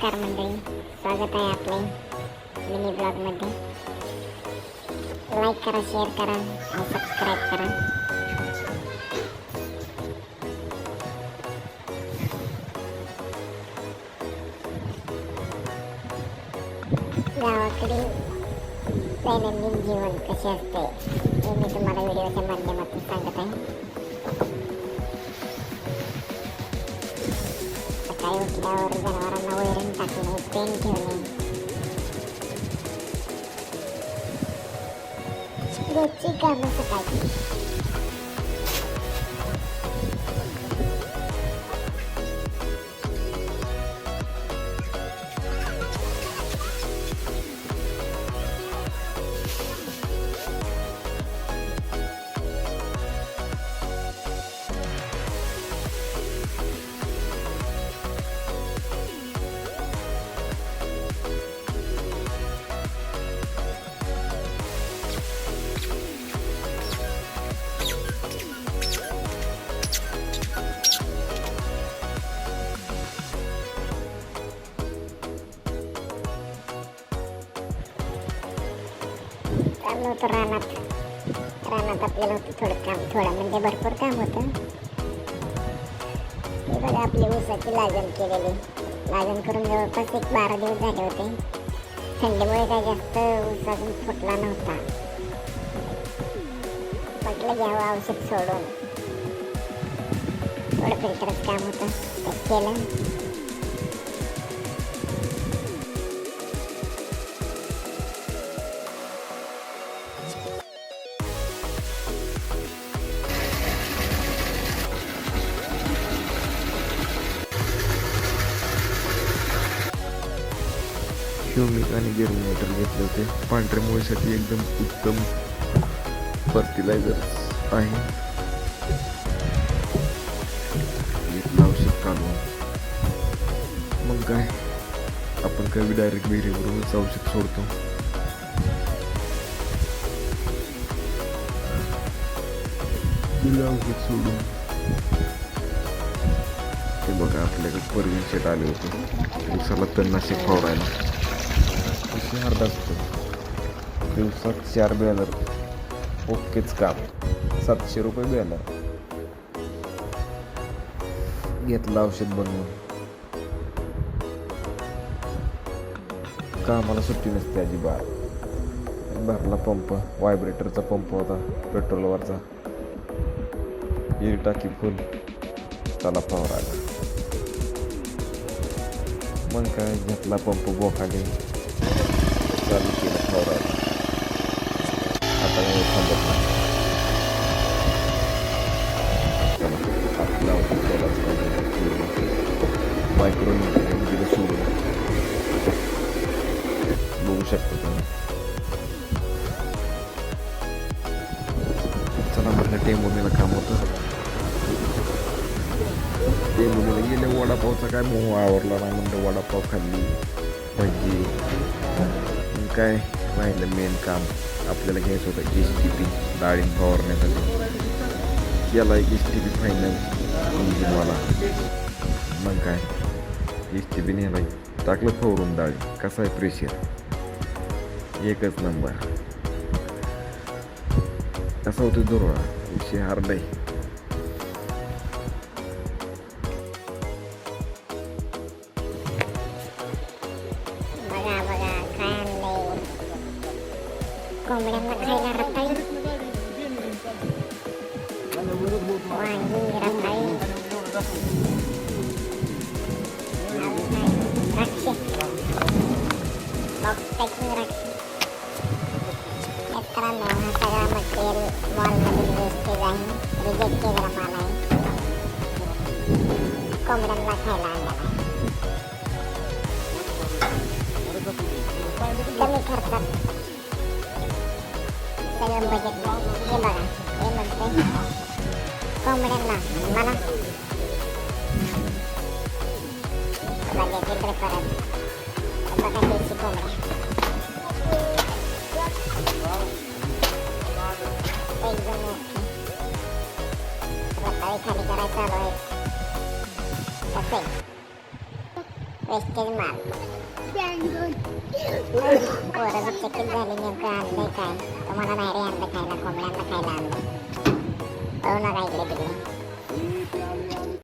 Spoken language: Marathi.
नमस्कार मंडळी स्वागत आहे आपले मिनी ब्लॉगमध्ये लाईक करा शेअर करा आणि सबस्क्राईब करा गावाकडील दैनंदिन जीवन कसे असते हे मी तुम्हाला व्हिडिओच्या माध्यमातून सांगत आहे tayo daw rigalawaran na wirin takini thank you ni Gochi ka masakay चाललो होतो रानात. रानात आपल्याला होतं थोडं काम थोडं म्हणजे भरपूर काम होतं. हे बघा आपली ऊसाची लागण केलेली. लागण करून जवळपास एक बारा दिवस झाले होते. थंडीमुळे काय जास्त ऊस अजून फुटला नव्हता. म्हटलं घ्यावं औषध सोडून. थोडं फिल्टरच काम होतं. ते केलं. ह्युमिक आणि जर्मिनेटर घेतले होते. पांढऱ्या मुळीसाठी एकदम उत्तम फर्टिलायझर आहे. औषध काढून. मग काय? आपण कवी डायरेक्ट विहिरीवरूनच औषध सोडतो. औषध सोडून. ते बघा आपल्याकडे परवीन शेट आले होते. दिवसाला तणनाशक फवारायला. विषय अर्धा असतो दिवसात चार बॅनर ओकेच काम सातशे रुपये बॅनर घेतलं औषध बनवून कामाला सुट्टी नसते अजिबात भरला पंप व्हायब्रेटरचा पंप होता पेट्रोलवरचा ही टाकी फुल चला फवारायला मग काय घेतला पंप बोखाडे चालू केलं. फवारायला आता काही थांबत नाही. आपला मायक्रो दिलं सोडून. बघू शकता तुम्ही. चला म्हटलं काम होतं. टेंबोनीला गेले वडापावचा काय मोह आवडला नाही म्हणलं वडापाव खाल्ली भजी. काय? राहिलं मेन काम. आपल्याला घ्यायचं होतं एस टी पी डाळिंब फवारण्यासाठी. याला एक एस टी पी फायनल इंजिनवाला मग काय? एस टी पी नेला टाकलं फवरून डाळी कसा आहे प्रेशर एकच नंबर कसा होतो दुर्वा? विषय हार्ड आहे. कोंबड्यांना खायला रताळी वांगी रताळी द्राक्ष बॉक्स पॅकिंग द्राक्ष मित्रांनो हा सगळा मटेरियल मॉलमधील वेस्टेज आहे रिजेक्ट केलेला माल आहे कोंबड्यांना खायला आणलेला आहे कमी खर्चात सगळं बजेट हे बघा हे म्हणते कोंबड्यांना मला लगेच इकडे परत बघा देशी कोंबड्या एकदम ओके रताळी खाली करायचं चालू आहे कसं आहे वेस्टेज माल पोरं चकित झाले नेमकं आणलंय काय? तुम्हाला नाही रे आणलं खायला कोंबड्यांना खायला आणलं पाहू नका इकडे तिकडे